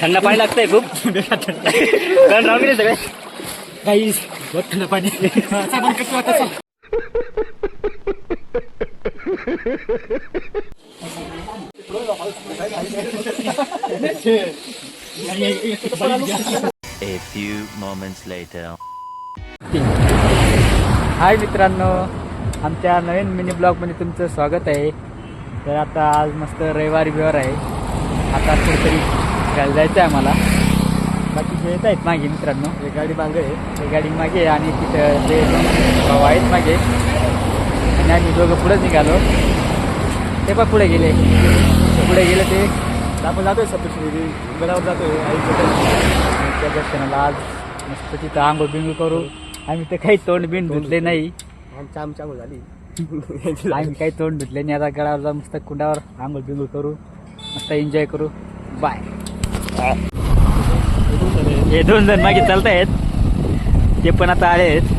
थंड पाणी लागतंय खूप. कारण राहून गेले सगळे. काही थंड पाणी. A few moments later. हाय मित्रांनो आमच्या नवीन मिनी ब्लॉगमध्ये तुमचं स्वागत आहे. तर आता आज मस्त रविवारी बिवार आहे. आता कुठेतरी फिरायला जायचं आहे आम्हाला बाकीचे येत आहेत मागे मित्रांनो एक गाडी मागे आहे एक गाडी मागे आणि तिथं ते दोन भाऊ आहेत मागे. आणि आम्ही दोघं पुढेच निघालो. ते पण पुढे गेले. ते पुढे गेले ते. आपण जातोय सप्तशृंगी गडावर जातोय आईच्या दर्शनाला आज मस्त तिथं आंघोळ बिंघोळ करू. आम्ही तर काही तोंड बिंड धुतले नाही. आमच्या आमच्या झाली. आम्ही काही तोंड धुतले नाही. आता गडावर जाऊन मस्त कुंडावर आंघोळ बिंघोळ करू. मस्त एन्जॉय करू. बाय. हे दोन जण मागे चालतायत. ते पण आता आले आहेत.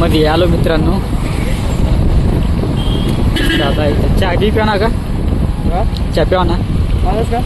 मध्ये आलो मित्रांनो. इथं चहा टी पिणार का? चहा प्यावा ना? का?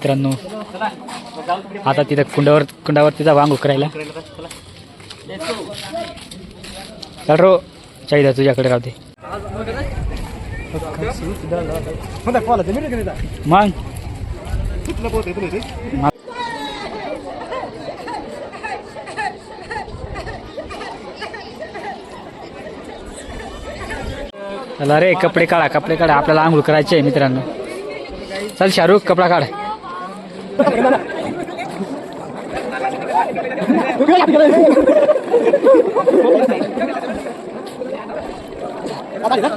मित्रांनो आता तिथं कुंडावर कुंडावर तिचा वांग उकरायला रो चाहिदा तुझ्याकडे राहते मग? चला रे कपडे काढा कपडे काढा. आपल्याला आंघोळ करायचे आहे मित्रांनो. चल शाहरुख कपडा काढ. Bagaimana? Apa dia?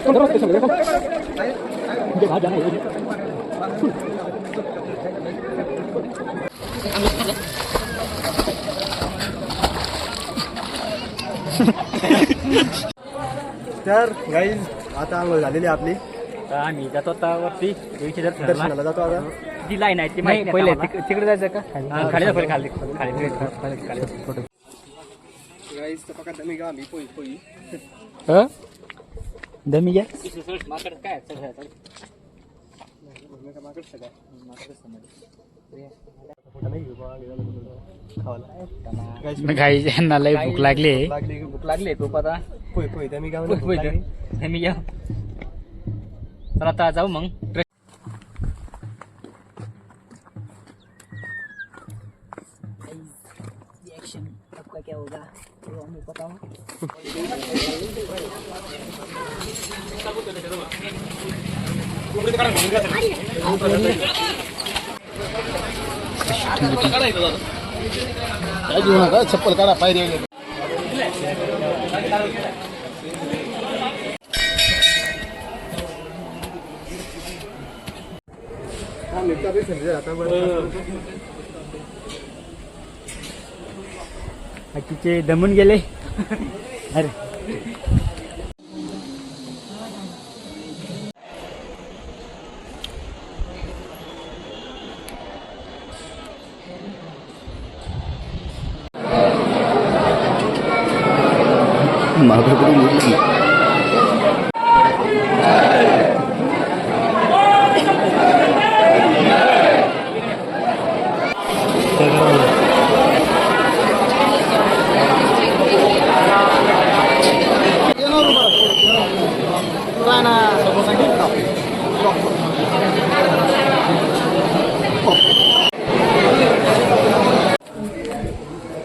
Terima kasih. तर गाई आता आंघोळ झालेली आहे आपली. आम्ही जातो आता वरती. देवीच्या दर्शनाला. जातो आता. ती लाईन आहे ती माहिती पहिले तिक- तिकडे जायचं का? खाली. जा पहिले खाली खाली खाली खाली फोटो गाईस गा मी पोई पोई ह? दमी घ्या. काही यांना लई भूक लागली. लागली की भूक लागली खूप आता. पोई पोई दमी गा होय, होय, दमी घ्या तर आता जाऊ मग. आपका क्या होगा चप्पल काढा पायरी बाकीचे दमून गेले. अरे.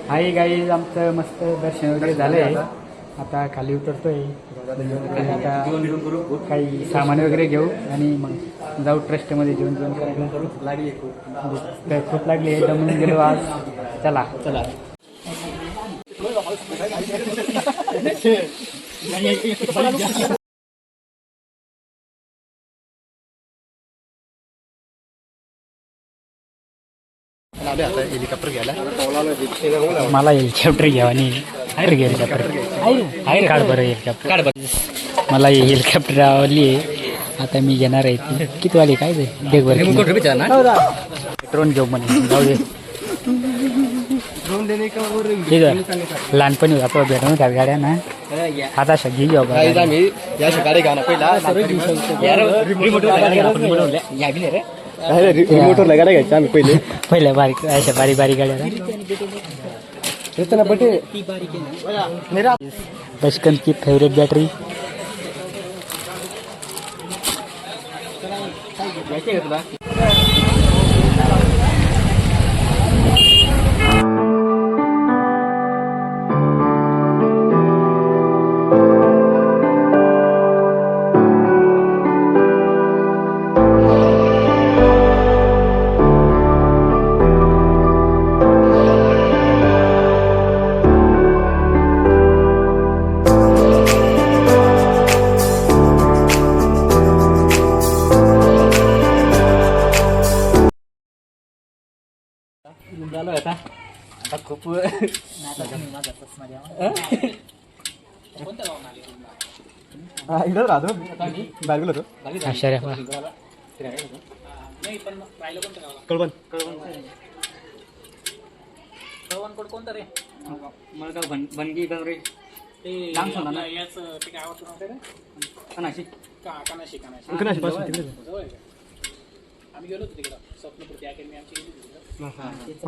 हाय गाई आमचं मस्त दर्शन वगैरे झालंय आता खाली उतरतोय. आता काही सामान वगैरे घेऊ आणि मग जाऊ ट्रस्टमध्ये जेवण जेवण करायला लागली तर खूप. लागली दमून गेलो आज. चला. चला. हेलिकॉप्टर घ्यायला मला हेलिकॉप्टर घ्यावा आणि आहे रे हेलिकॉप्टर आहे काढ बरं हेलिकॉप्टर काढ बरं. मला हे हेलिकॉप्टर आवडली आहे. आता मी घेणार आहे ती. किती वाली काय देख बरं ड्रोन घेऊ म्हणे जाऊ दे. ड्रोन देणे का वर ठीक आहे. लहानपणी आता भेटून होत्या गाड्या ना आता अशा घे घेऊ काही बा. आम्ही या गाडी घ्या ना. पहिला रिमोटवर गाड्या घ्यायच्या आम्ही पहिले पहिल्या बारीक अशा बारीक बारीक गाड्या येतं ना? की फेवरेट बॅटरी आता खूप हा इकडं राहतो आम्ही गेलो होतो तिकडं स्वप्नपूर्ती अकॅडमी आमची गेली